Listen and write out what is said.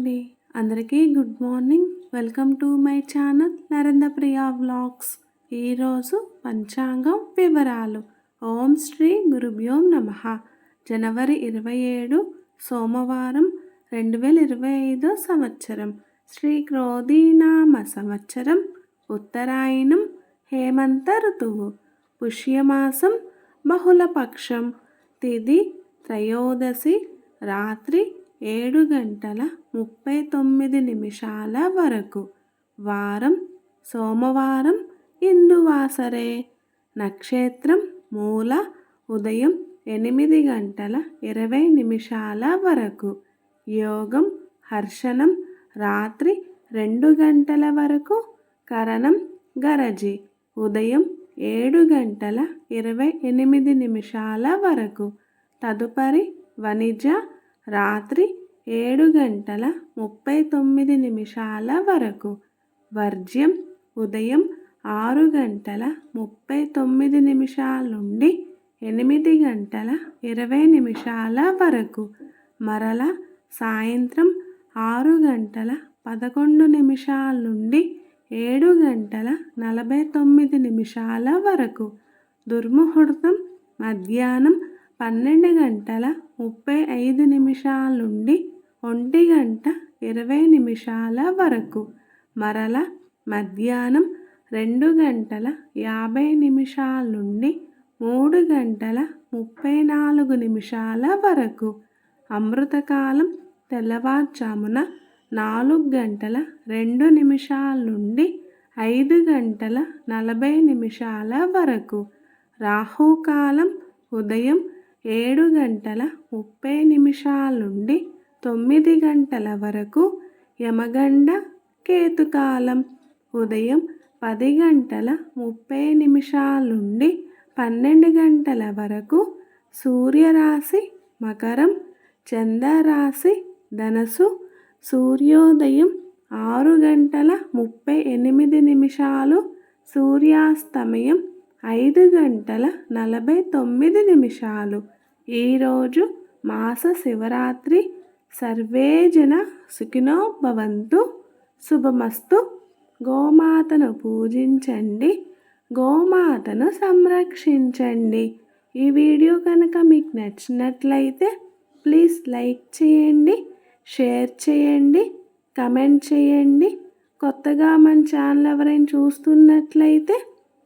అండి. అందరికీ good morning. Welcome to my channel Narendra Priya vlogs. ఈరోజు పంచాంగం వివరాలు. ఓం శ్రీ గురుభ్యోం నమ. జనవరి ఇరవై ఏడు సోమవారం రెండు వేల ఇరవై ఐదో సంవత్సరం. శ్రీ క్రోధీనామ సంవత్సరం ఉత్తరాయణం హేమంత ఋతువు. పుష్యమాసం బహుళపక్షం. తిది త్రయోదశి రాత్రి ఏడు గంటల ముప్పై తొమ్మిది నిమిషాల వరకు. వారం సోమవారం ఇందువాసరే. నక్షత్రం మూల ఉదయం ఎనిమిది గంటల ఇరవై నిమిషాల వరకు. యోగం హర్షణం రాత్రి రెండు గంటల వరకు. కరణం గరజి ఉదయం ఏడు గంటల ఇరవై ఎనిమిది నిమిషాల వరకు. తదుపరి వణిజ రాత్రి ఏడు గంటల ముప్పై తొమ్మిది నిమిషాల వరకు. వర్జ్యం ఉదయం ఆరు గంటల ముప్పై తొమ్మిది నిమిషాల నుండి ఎనిమిది గంటల ఇరవై నిమిషాల వరకు. మరల సాయంత్రం ఆరు గంటల పదకొండు నిమిషాల నుండి ఏడు గంటల నలభై తొమ్మిది నిమిషాల వరకు. దుర్ముహూర్తం మధ్యాహ్నం పన్నెండు గంటల ముప్పై ఐదు నిమిషాల నుండి ఒంటి గంట ఇరవై నిమిషాల వరకు. మరల మధ్యాహ్నం రెండు గంటల యాభై నిమిషాల నుండి మూడు గంటల ముప్పై నాలుగు నిమిషాల వరకు. అమృతకాలం తెల్లవారుజామున నాలుగు గంటల రెండు నిమిషాల నుండి ఐదు గంటల నలభై నిమిషాల వరకు. రాహుకాలం ఉదయం ఏడు గంటల ముప్పై నిమిషాల నుండి తొమ్మిది గంటల వరకు యమగండ కేతుకాలం. ఉదయం పది గంటల ముప్పై నిమిషాల నుండి పన్నెండు గంటల వరకు సూర్యరాశి మకరం చంద్రరాశి ధనసు సూర్యోదయం ఆరు గంటల ముప్పై ఎనిమిది నిమిషాలు సూర్యాస్తమయం. ఐదు గంటల నలభై తొమ్మిది నిమిషాలు. ఈరోజు మాస శివరాత్రి. సర్వేజన సుఖినోభవంతు సుఖినో భవంతు. శుభమస్తు. గోమాతను పూజించండి. గోమాతను సంరక్షించండి. ఈ వీడియో కనుక మీకు నచ్చినట్లయితే ప్లీజ్ లైక్ చేయండి షేర్ చేయండి కమెంట్ చేయండి. కొత్తగా మన ఛానల్ ఎవరైనా చూస్తున్నట్లయితే